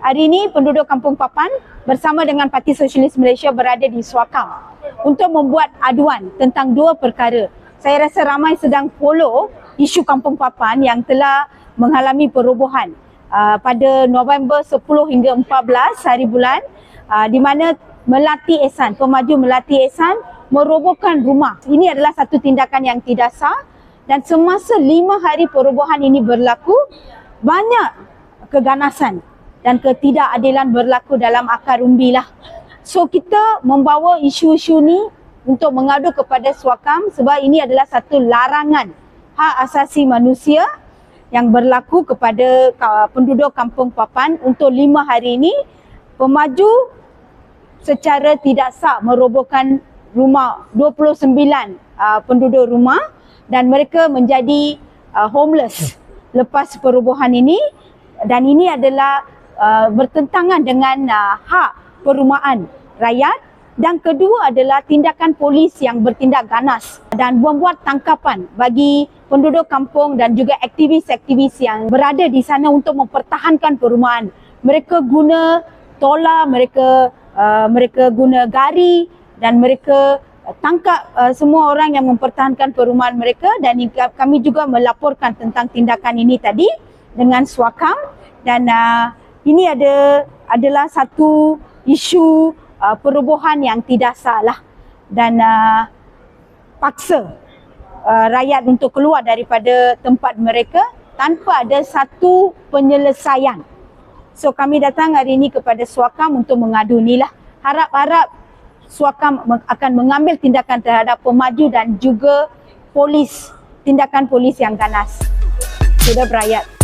Hari ini penduduk Kampung Papan bersama dengan Parti Sosialis Malaysia berada di Suakam untuk membuat aduan tentang dua perkara. Saya rasa ramai sedang follow isu Kampung Papan yang telah mengalami perobohan uh, pada November 10 hingga 14 hari bulan uh, di mana Melati Ehsan, pemaju Melati Ehsan merobohkan rumah. Ini adalah satu tindakan yang tidak sah dan semasa lima hari perobohan ini berlaku banyak keganasan dan ketidakadilan berlaku dalam akar umbi lah. So kita membawa isu-isu ni untuk mengadu kepada Suakam sebab ini adalah satu larangan hak asasi manusia yang berlaku kepada penduduk Kampung Papan untuk lima hari ini pemaju secara tidak sah merobohkan rumah 29 uh, penduduk rumah dan mereka menjadi uh, homeless lepas perobohan ini dan ini adalah uh, bertentangan dengan uh, hak perumahan rakyat. Dan kedua adalah tindakan polis yang bertindak ganas dan membuat tangkapan bagi penduduk kampung dan juga aktivis-aktivis yang berada di sana untuk mempertahankan perumahan. Mereka guna tola, mereka uh, mereka guna gari dan mereka tangkap uh, semua orang yang mempertahankan perumahan mereka. Dan kami juga melaporkan tentang tindakan ini tadi dengan Suakam dan uh, ini ada adalah satu isu uh, perobohan yang tidak salah dan uh, paksa uh, rakyat untuk keluar daripada tempat mereka tanpa ada satu penyelesaian. So kami datang hari ini kepada Suakam untuk mengadu ni lah. Harap-harap Suakam akan mengambil tindakan terhadap pemaju dan juga polis, tindakan polis yang ganas. Sudah berakyat.